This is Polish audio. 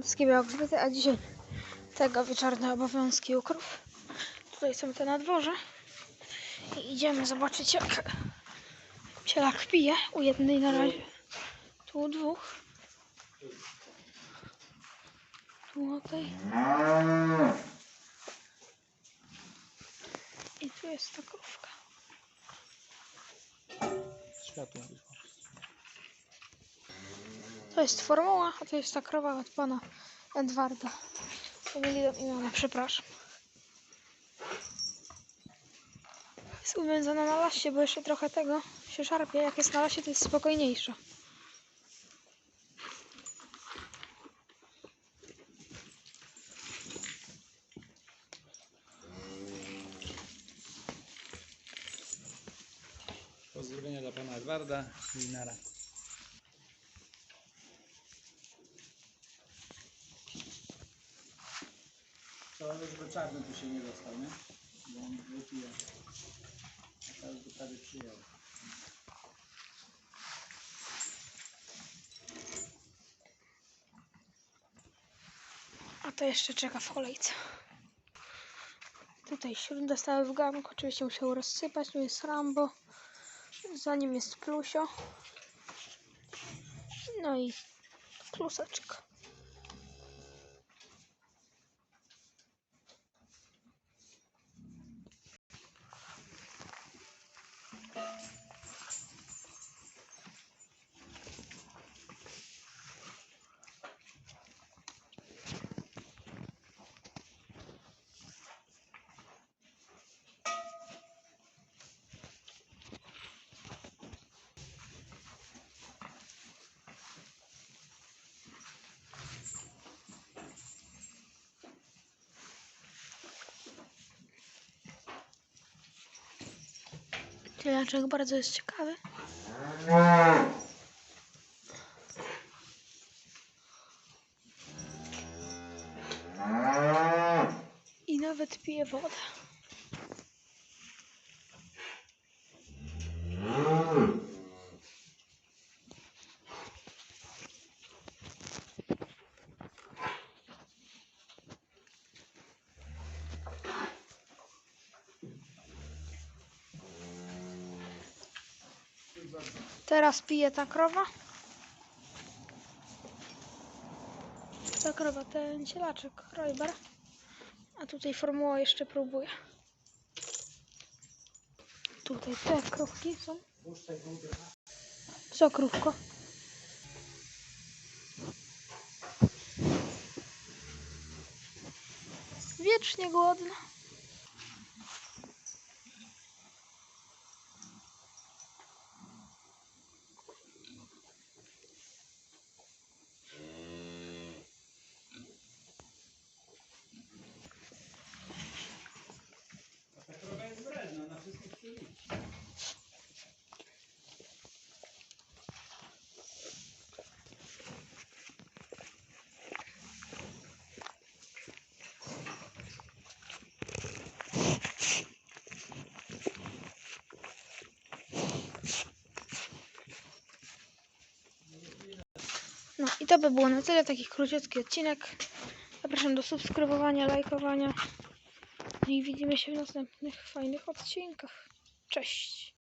randski białogrzbiety, a dzisiaj tego wieczorne obowiązki u krów. Tutaj są te na dworze. I idziemy zobaczyć jak cielak pije. U jednej na razie. Tu dwóch. Tu o tej. I tu jest ta krówka. Światło. To jest formuła, a to jest ta krowa od pana Edwarda. Pomyliłem imiona, przepraszam. Jest uwiązana na lasie, bo jeszcze trochę tego się szarpie. Jak jest na lasie, to jest spokojniejsza. Pozdrowienia dla pana Edwarda i nara. To żeby czarny tu się nie dostał, nie? Bo on wypije. A teraz by prawie przyjął. A to jeszcze czeka w kolejce. Tutaj śród stały w garnku. Oczywiście musiał rozsypać. Tu jest Rambo. Za nim jest Plusio. No i Kluseczka. Cielaczek bardzo jest ciekawy. I nawet pije wodę. Teraz pije ta krowa. Ta krowa, ten cielaczek, Rojber. A tutaj formuła jeszcze próbuje. Tutaj te krówki są. Co krówko? Wiecznie głodna. No i to by było na tyle, taki króciutki odcinek. Zapraszam do subskrybowania, lajkowania. No i widzimy się w następnych fajnych odcinkach. Cześć!